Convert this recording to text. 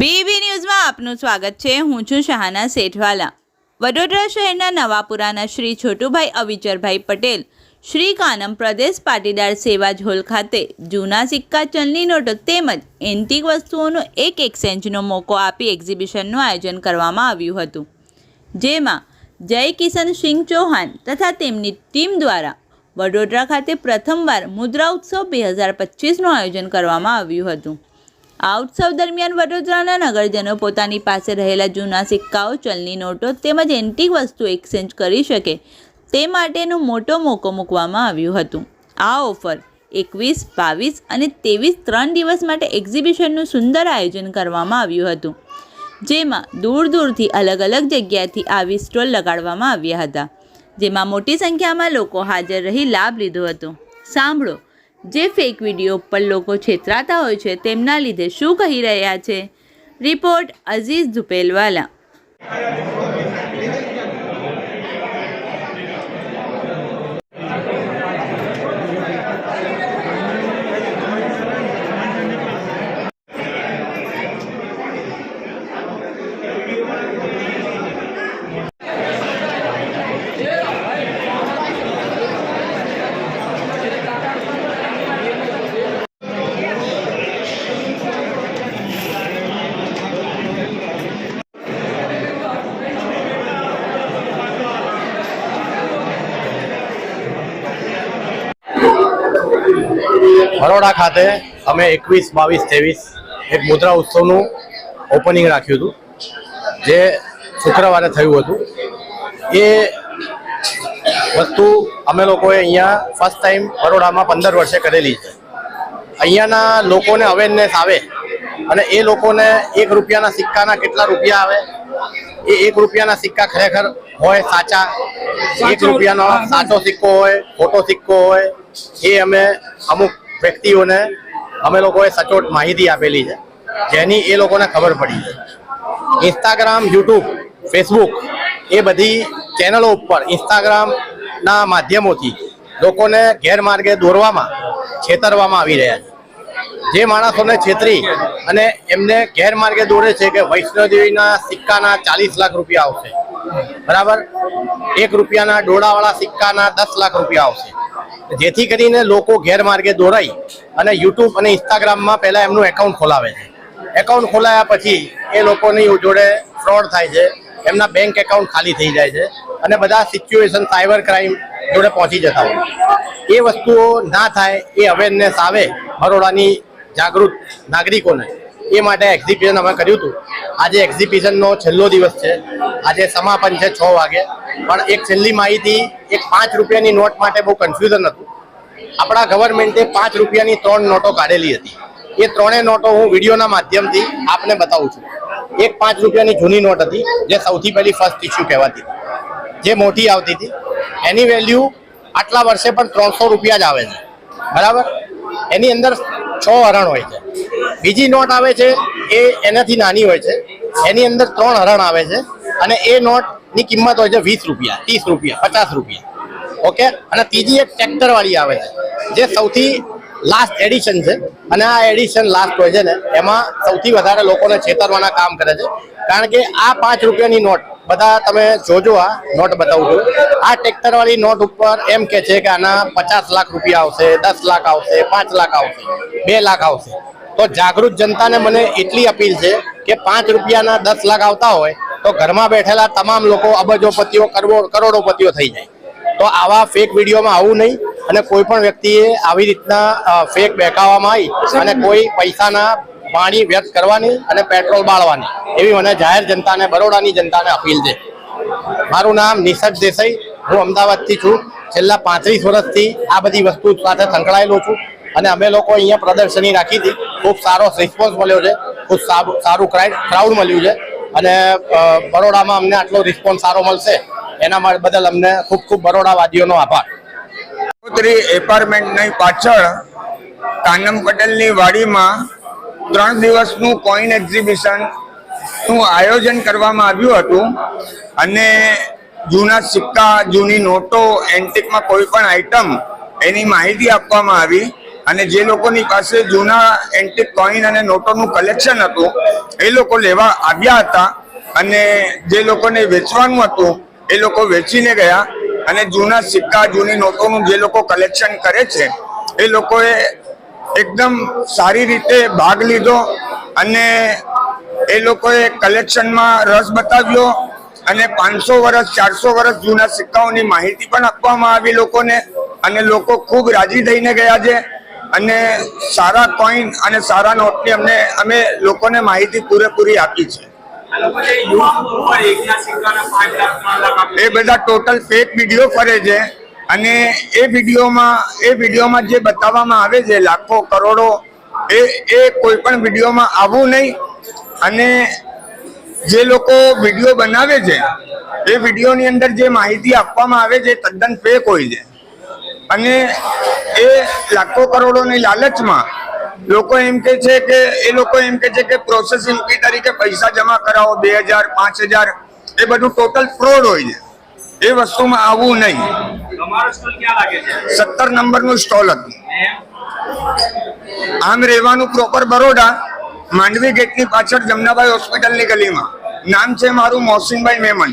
BB ન્યૂઝમાં આપનું સ્વાગત છે. હું છું શાહાના શેઠવાલા. વડોદરા શહેરના નવાપુરાના શ્રી છોટુભાઈ અવિચરભાઈ પટેલ, શ્રી કાનમ પ્રદેશ પાટીદાર સેવા હોલ ખાતે જૂના સિક્કા ચલની નોટો તેમજ એન્ટિક વસ્તુઓનો એક એક્સચેન્જનો મોકો આપી એક્ઝિબિશનનું આયોજન કરવામાં આવ્યું હતું. જેમાં જય કિશન સિંહ ચૌહાણ તથા તેમની ટીમ દ્વારા વડોદરા ખાતે પ્રથમવાર મુદ્રા ઉત્સવ બે હજાર પચીસનું આયોજન કરવામાં આવ્યું હતું. આ ઉત્સવ દરમિયાન વડોદરાના નગરજનો પોતાની પાસે રહેલા જૂના સિક્કાઓ, ચલની નોટો તેમજ એન્ટિક વસ્તુ એક્સચેન્જ કરી શકે તે માટેનો મોટો મોકો મૂકવામાં આવ્યું હતું. આ ઓફર એકવીસ, બાવીસ અને ત્રેવીસ ત્રણ દિવસ માટે એક્ઝિબિશનનું સુંદર આયોજન કરવામાં આવ્યું હતું, જેમાં દૂર દૂરથી અલગ અલગ જગ્યાએથી આવી સ્ટોલ લગાડવામાં આવ્યા હતા, જેમાં મોટી સંખ્યામાં લોકો હાજર રહી લાભ લીધો હતો. સાંભળો. જે ફેક વીડિયો પર લોકો છેતરાતા હોય છે, તેમના લીધે શું કહી રહ્યા છે? Report Aziz ઝુપેલવાલા. બરોડા ખાતે અમે એકવીસ બાવીસ ત્રેવીસ એક મુદ્રા ઉત્સવનું ઓપનિંગ રાખ્યું હતું જે શુક્રવારે થયું હતું. એ વસ્તુ અમે લોકોએ અહીંયા ફર્સ્ટ ટાઈમ બરોડામાં પંદર વર્ષે કરેલી છે. અહીંયાના લોકોને અવેરનેસ આવે અને એ લોકોને એક રૂપિયાના સિક્કાના કેટલા રૂપિયા આવે એ એક રૂપિયાના સિક્કા ખરેખર હોય સાચા એક રૂપિયાનો સાચો સિક્કો હોય ખોટો સિક્કો હોય એ અમે અમુક વ્યક્તિઓને અમે લોકોએ સચોટ માહિતી આપેલી છે, જેની એ લોકોને ખબર પડી છે. ઇન્સ્ટાગ્રામ યુટ્યુબ ફેસબુક એ બધી ચેનલો ઉપર ઇન્સ્ટાગ્રામના માધ્યમોથી લોકોને ગેરમાર્ગે દોરવામાં, છેતરવામાં આવી રહ્યા છે. જે માણસોને છેતરી અને એમને ગેરમાર્ગે દોરે છે કે વૈષ્ણોદેવીના સિક્કાના ચાલીસ લાખ રૂપિયા આવશે. બરાબર? એક રૂપિયાના ડોળાવાળા સિક્કાના દસ લાખ રૂપિયા આવશે. જેથી કરીને લોકો ગેરમાર્ગે દોરાઈ અને યુટ્યુબ અને ઇન્સ્ટાગ્રામમાં પહેલાં એમનું એકાઉન્ટ ખોલાવે છે. એકાઉન્ટ ખોલાયા પછી એ લોકોની જોડે ફ્રોડ થાય છે. એમના બેંક એકાઉન્ટ ખાલી થઈ જાય છે અને બધા સિચ્યુએશન સાયબર ક્રાઇમ જોડે પહોંચી જતા હોય એ વસ્તુઓ ના થાય, એ અવેરનેસ આવે બરોડાની જાગૃત નાગરિકોને. એ માટે એક્ઝિબિશન અમે કર્યું હતું. આજે એક્ઝિબિશનનો છેલ્લો દિવસ છે. આજે સમાપન છે છ વાગે. પણ એક છેલ્લી માહિતી, એક પાંચ રૂપિયાની નોટ માટે બહુ કન્ફ્યુઝન હતું. આપણા ગવર્મેન્ટે પાંચ રૂપિયાની ત્રણ નોટો કાઢેલી હતી. એ ત્રણેય નોટો હું વિડીયોના માધ્યમથી આપને બતાવું છું. એક પાંચ રૂપિયાની જૂની નોટ હતી, જે સૌથી પહેલી ફર્સ્ટ ઇસ્યુ કહેવાતી હતી. જે મોટી આવતી હતી. એની વેલ્યુ આટલા વર્ષે પણ ત્રણસો રૂપિયા જ આવે છે. બરાબર? એની અંદર છ હરણ હોય છે. બીજી નોટ આવે છે, એ એનાથી નાની હોય છે. એની અંદર ત્રણ હરણ આવે છે. અને એ નોટની કિંમત હોય છે વીસ રૂપિયા, ત્રીસ રૂપિયા, પચાસ રૂપિયા. ઓકે? અને ત્રીજી એક ટ્રેક્ટર વાળી આવે છે, જે સૌથી લાસ્ટ એડિશન છે. અને આ એડિશન લાસ્ટ હોય છે ને, એમાં સૌથી વધારે લોકોને છેતરવાના કામ કરે છે. કારણ કે આ પાંચ રૂપિયાની નોટ, બધા તમે જોજો આ નોટ બતાવું છું. આ ટ્રેક્ટર વાળી નોટ ઉપર એમ કે છે કે આના પચાસ લાખ રૂપિયા આવશે, દસ લાખ આવશે, પાંચ લાખ આવશે, બે લાખ આવશે. તો જાગૃત જનતાને મને એટલી અપીલ છે કે પાંચ રૂપિયાના દસ લાખ આવતા હોય તો ઘરમાં બેઠેલા તમામ લોકો અબજોપતિઓ, કરોડ, કરોડોપતિઓ થઈ જાય. તો આવા ફેક વિડીયોમાં આવું નહીં અને કોઈ પણ વ્યક્તિએ આવી રીતના ફેક બેકાવવામાં આવી અને કોઈ પૈસાના પાણી વ્યર્થ કરવાની અને પેટ્રોલ બાળવાની. એવી મને જાહેર જનતાને, બરોડાની જનતાને અપીલ છે. મારું નામ નિષદ દેસાઈ. હું અમદાવાદથી છું. છેલ્લા પાંત્રીસ વર્ષથી આ બધી વસ્તુ સાથે સંકળાયેલો છું અને અમે લોકો અહીંયા પ્રદર્શની રાખી હતી. ખૂબ સારો રિસ્પોન્સ મળ્યો છે. ખૂબ સારું ક્રાઉડ મળ્યું છે. અને બરોડામાં અમને આટલો રિસ્પોન્સ સારો મળશે. એના માટે બદલ અમને ખૂબ ખૂબ બરોડાવાદીઓનો આભાર. એપાર્ટમેન્ટની પાછળ કાનમ પટેલની વાડીમાં ત્રણ દિવસનું કોઈન એક્ઝિબિશનનું આયોજન કરવામાં આવ્યું હતું. અને જૂના સિક્કા, જૂની નોટો એન્ટિકમાં કોઈ પણ આઈટમ એની માહિતી આપવામાં આવી. અને જે લોકોની પાસે જૂના એન્ટિક કોઈન અને નોટોનું કલેક્શન હતું, એ લોકો લેવા આવ્યા હતા અને જે લોકોને વેચવાનું હતું, એ લોકો વેચીને ગયા અને જૂના સિક્કા, જૂની નોટોનું જે લોકો કલેક્શન કરે છે, એ લોકોએ એકદમ સારી રીતે ભાગ લીધો અને એ લોકોએ કલેક્શનમાં રસ બતાવ્યો અને પાંચસો વર્ષ ચારસો વર્ષ જૂના સિક્કાઓની માહિતી પણ આપવામાં આવી લોકોને અને લોકો ખૂબ રાજી થઈને ગયા છે. અને સારા કોઈન અને સારા નોટની અમને, અમે લોકોને માહિતી પૂરેપૂરી આપી છે. એ બધા ટોટલ ફેક વીડિયો ફરે છે અને એ વિડીયોમાં એ વિડીયોમાં જે બતાવવામાં આવે છે, લાખો, કરોડો, એ એ કોઈ પણ વિડીયોમાં આવવું નહીં. અને જે લોકો વીડિયો બનાવે છે, એ વિડીયોની અંદર જે માહિતી આપવામાં આવે છે, તદ્દન ફેક હોય છે. અને એ લાખો કરોડોની લાલચમાં લોકો એમ કે છે કે એ લોકો એમ કે છે કે પ્રોસેસિંગ ફી તરીકે પૈસા જમા કરાવો બે હજાર પાંચ હજાર એ બધું ટોટલ ફ્રોડ હોય છે. એ વસ્તુમાં આવવું નહીં. સત્તર નંબરનું સ્ટોલ હતું. આમ રહેવાનું પ્રોપર બરોડા માંડવી ગેટની પાછળ જમનાભાઈ હોસ્પિટલની ગલીમાં. નામ છે મારું મોહસિનભાઈ મેમન